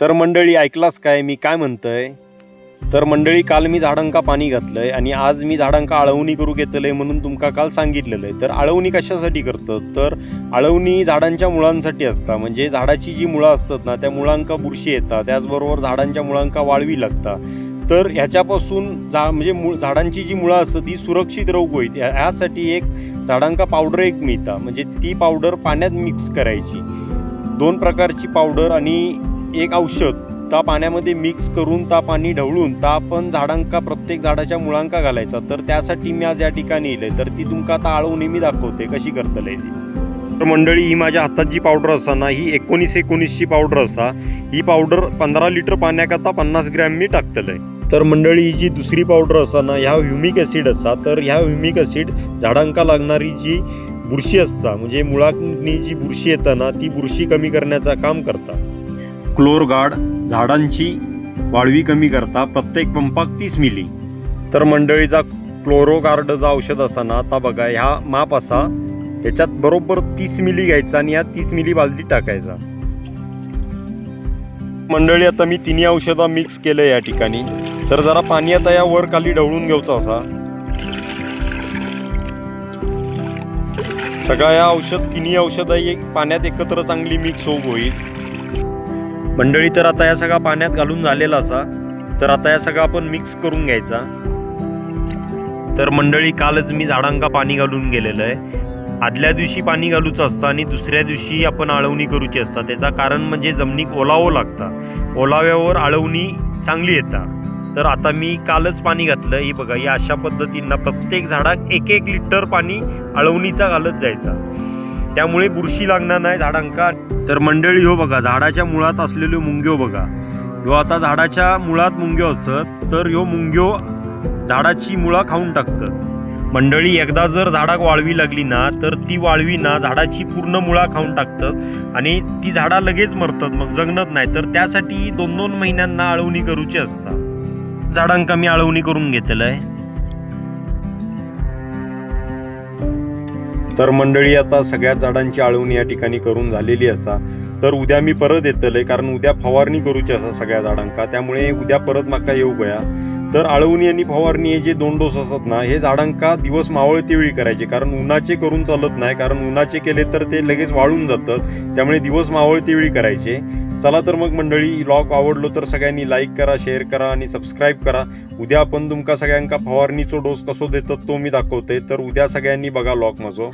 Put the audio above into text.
तर मंडळी ऐकलास काय? मी काय म्हणतंय? तर मंडळी काल मी झाडांका पाणी घातलंय आणि आज मी झाडांका आळवणी करू घेतलंय म्हणून तुमका काल सांगितलेलं आहे तर आळवणी कशासाठी करतं तर आळवणी झाडांच्या मुळांसाठी असता. म्हणजे झाडाची जी मुळं असतात ना त्या मुळांका बुरशी येतात. त्याचबरोबर झाडांच्या मुळांका वाळवी लागतात तर ह्याच्यापासून झा म्हणजे मूळ झाडांची जी मुळं असतात ती सुरक्षित राहू होईत. ह्यासाठी एक झाडांका पावडर एक मिळता. म्हणजे ती पावडर पाण्यात मिक्स करायची. दोन प्रकारची पावडर आणि एक औषध. त्या पाण्यामध्ये मिक्स करून ता पाणी ढवळून ता आपण झाडांका प्रत्येक झाडाच्या मुळांका घालायचा. तर त्यासाठी मी आज या ठिकाणी येईल तर ती तुमका आता आळवून मी दाखवते. कशी करतले ती? तर मंडळी ही माझ्या हातात जी पावडर असा ना ही एकोणीस एकोणीसची पावडर असा. ही पावडर पंधरा लिटर पाण्याकरता पन्नास ग्रॅम मी टाकतलंय. तर मंडळी ही जी दुसरी पावडर असा ना ह्या ह्युमिक ॲसिड असा. तर ह्या ह्युमिक ॲसिड झाडांका लागणारी जी बुरशी असता म्हणजे मुळांनी जी बुरशी येता ना ती बुरशी कमी करण्याचा काम करता. क्लोरगार्ड झाडांची वाळवी कमी करता प्रत्येक पंपाक तीस मिली. तर मंडळीचा क्लोरोगार्डचं औषध असा ना आता बघा ह्या माप असा ह्याच्यात बरोबर तीस मिली घ्यायचा आणि या तीस मिली बालदी टाकायचा. मंडळी आता मी तिन्ही औषधं मिक्स केलं या ठिकाणी. तर जरा पाणी आता या वर खाली ढवळून घ्यायचं असा. सगळ्या या औषध तिन्ही औषधं एक पाण्यात एकत्र चांगली मिक्स होऊ होईल. मंडळी तर आता या सगळा पाण्यात घालून झालेला असा. तर आता या सगळा आपण मिक्स करून घ्यायचा. तर मंडळी कालच मी झाडांका पाणी घालून गेलेलं आहे. आदल्या दिवशी पाणी घालूचं असतं आणि दुसऱ्या दिवशी आपण आळवणी करूची असता त्याचा कारण म्हणजे जमिनीक ओलावं लागता. ओलाव्यावर आळवणी चांगली येता. तर आता मी कालच पाणी घातलं. ही बघा या अशा पद्धतीनं प्रत्येक झाडाक एक एक लिटर पाणी आळवणीचा घालत जायचा. त्यामुळे बुरशी लागणार नाही झाडांका तर मंडळी हो बघा झाडाच्या मुळात असलेल्यो मुंग्यो बघा. ह्यो आता झाडाच्या मुळात मुंग्यो असत तर ह्यो मुंग्यो झाडाची मुळा खाऊन टाकतात. मंडळी एकदा जर झाडाक वाळवी लागली ना तर ती वाळवी ना झाडाची पूर्ण मुळा खाऊन टाकतात आणि ती झाडा लगेच मरतात मग जगणत नाही. तर त्यासाठी दोन दोन महिन्यांना आळवणी करूची असता झाडांका मी आळवणी करून घेतलं आहे. तर मंडळी आता सगळ्याच झाडांची आळवणी या ठिकाणी करून झालेली असा. तर उद्या मी परत येतले कारण उद्या फवारणी करूची असा सगळ्या झाडांका. त्यामुळे उद्या परत म्हाका येऊ गया. तर आळवणी आणि फवारणी हे जे दोन डोस असतात ना हे झाडांका दिवस मावळते वेळी करायचे. कारण उन्हाचे करून चालत नाही. कारण उन्हाचे केले तर ते लगेच वाळून जातात. त्यामुळे दिवस मावळते वेळी करायचे. चला तर मग मंडळी लॉग आवडलो तर सगळ्यांनी लाईक करा शेअर करा आणि सबस्क्राईब करा. उद्या आपण तुमका सगळ्यांका फवारणीचो डोस कसो देतात तो मी दाखवते. तर उद्या सगळ्यांनी बघा लॉक माझो.